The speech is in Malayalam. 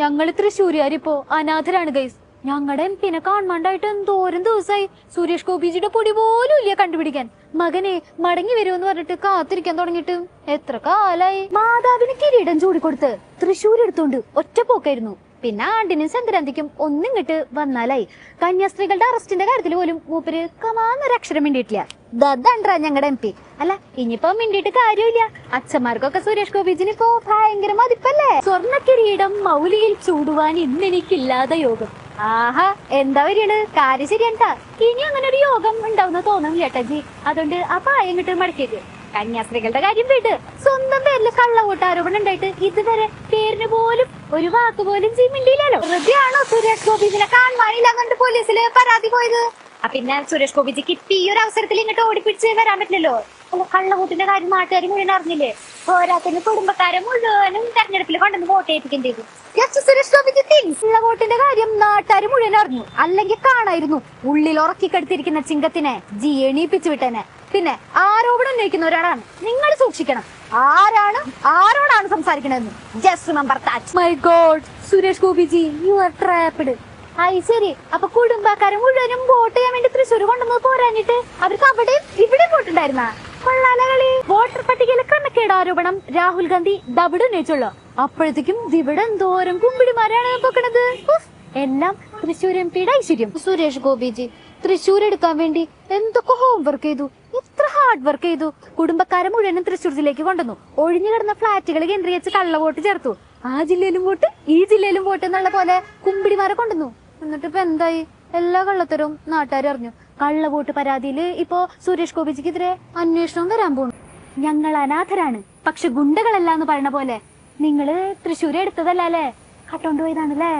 ഞങ്ങൾ തൃശ്ശൂരുകാരിപ്പോ അനാഥരാണ് ഗൈസ് ഞങ്ങളുടെ എം പിന്നെ കാണാണ്ടായിട്ട് എന്തോരം ദിവസമായി സുരേഷ് ഗോപിജിയുടെ പൊടി പോലും ഇല്ല കണ്ടുപിടിക്കാൻ. മകനെ മടങ്ങി വരുമെന്ന് പറഞ്ഞിട്ട് കാത്തിരിക്കാൻ തുടങ്ങിയിട്ട് എത്ര കാലായി. മാതാവിന് കിരീടം ചൂടിക്കൊടുത്ത് തൃശ്ശൂർ എടുത്തോണ്ട് ഒറ്റ പോക്കായിരുന്നു. പിന്നെ ആണ്ടിനും സംക്രാന്തിക്കും ഒന്നും കിട്ട് വന്നാലായി. കന്യാസ്ത്രീകളുടെ അറസ്റ്റിന്റെ കാര്യത്തിൽ പോലും മൂപ്പര് കമാന്നൊരു അക്ഷരം മിണ്ടിയിട്ടില്ല ദണ്ടാ ഞങ്ങളുടെ എം പി. അല്ല ഇനിയിപ്പോ മിണ്ടിട്ട് കാര്യമില്ല അച്ഛന്മാർക്കൊക്കെ സുരേഷ് ഗോപിജിന് ഇപ്പോ ഭയങ്കര മതിപ്പല്ലേ? സ്വർണ കിരീടം മൗലിയിൽ ചൂടുവാൻ ഇന്ന് എനിക്കില്ലാതെ യോഗം. ആഹാ എന്താ വരികയാണ്? കാര്യം ശരിയാട്ടാ ഇനി അങ്ങനെ ഒരു യോഗം ഉണ്ടാവുന്ന തോന്നുന്നു ചേട്ടാജി അതുകൊണ്ട് ആ പായം കിട്ടും മടക്കിയത് കന്യാസ്ത്രീകളുടെ കാര്യം വിട്. സ്വന്തം പേരിൽ കള്ളവോട്ടാരോപണം ഉണ്ടായിട്ട് ഇതുവരെ പേരിന് പോലും ഒരു വാക്ക് പോലും ചെയ്യുമില്ലല്ലോ വെറുതെയാണോ സുരേഷ് ഗോപിജിനെ കാണുവാനില്ല കണ്ട് പോലീസിൽ പരാതി പോയത്? പിന്നെ സുരേഷ് ഗോപിജിക്ക് ഇപ്പൊ ഈ ഒരു അവസരത്തിൽ ഇങ്ങോട്ട് ഓടിപ്പിടിച്ച് വരാൻ പറ്റില്ലല്ലോ. അല്ല കള്ളവോട്ടിന്റെ കാര്യം നാട്ടുകാർ മുഴുവൻ അറിഞ്ഞില്ലേ? പോരാത്തിന് കുടുംബക്കാരെ മുഴുവനും തെരഞ്ഞെടുപ്പിൽ കൊണ്ടുവന്ന് വോട്ട് ചെയ്യിപ്പിക്കേണ്ടി thinks. വോട്ടിന്റെ കാര്യം നാട്ടുകാർ മുഴുവൻ അറിഞ്ഞു. അല്ലെങ്കിൽ കാണായിരുന്നു. ഉള്ളിൽ ഉറക്കിക്കെടുത്തിരിക്കുന്ന ചിങ്കത്തിനെ ജി എണീപ്പിച്ചു വിട്ടനെ. പിന്നെ ആരോപണം ഉന്നയിക്കുന്ന ഒരാളാണ്. നിങ്ങൾ സൂക്ഷിക്കണം. ആരാണ് ആരോടാണ് സംസാരിക്കണമെന്ന് just remember that my god Suresh Gopiji you are trapped ആയി ശരി. അപ്പൊ കുടുംബക്കാരെ മുഴുവനും വോട്ട് ചെയ്യാൻ വേണ്ടി തൃശ്ശൂർ കൊണ്ടുവന്ന് പോരാഞ്ഞിട്ട്. അവർക്ക് അവിടെയും ഇവിടെ വോട്ടുണ്ടായിരുന്ന? വോട്ടർ പട്ടികയിലെ ക്രമക്കേട് ആരോപണം രാഹുൽ ഗാന്ധി ദവിട് ഉന്നയിച്ചുള്ളു. അപ്പോഴത്തേക്കും ഇവിടെ എന്തോരം കുമ്പിടിമാരാണ് പൊക്കണത്. എല്ലാം തൃശ്ശൂർ എം പിയുടെ ഐശ്വര്യം. സുരേഷ് ഗോപിജി തൃശ്ശൂർ എടുക്കാൻ വേണ്ടി എന്തൊക്കെ ഹോംവർക്ക് ചെയ്തു? ഇത്ര ഹാർഡ് വർക്ക് ചെയ്തു. കുടുംബക്കാരെ മുഴുവനും തൃശ്ശൂർ ജില്ലയ്ക്ക് കൊണ്ടുവന്നു. ഒഴിഞ്ഞു കിടന്ന ഫ്ലാറ്റുകൾ കേന്ദ്രീകരിച്ച് കള്ള വോട്ട് ചേർത്തു. ആ ജില്ലയിലും വോട്ട് ഈ ജില്ലയിലും വോട്ട് എന്നുള്ള പോലെ കുമ്പിടിമാരെ കൊണ്ടുവന്നു. എന്നിട്ട് ഇപ്പൊ എന്തായി? എല്ലാ കള്ളത്തരവും നാട്ടുകാർ അറിഞ്ഞു. കള്ളവോട്ട് പരാതിയിൽ ഇപ്പോ സുരേഷ് ഗോപിജിക്കെതിരെ അന്വേഷണം വരാൻ പോണു. ഞങ്ങൾ അനാഥരാണ്. പക്ഷെ ഗുണ്ടകളല്ല എന്ന് പറയണ പോലെ. നിങ്ങൾ തൃശ്ശൂർ എടുത്തതല്ലേ കട്ടോണ്ട് പോയതാണല്ലേ?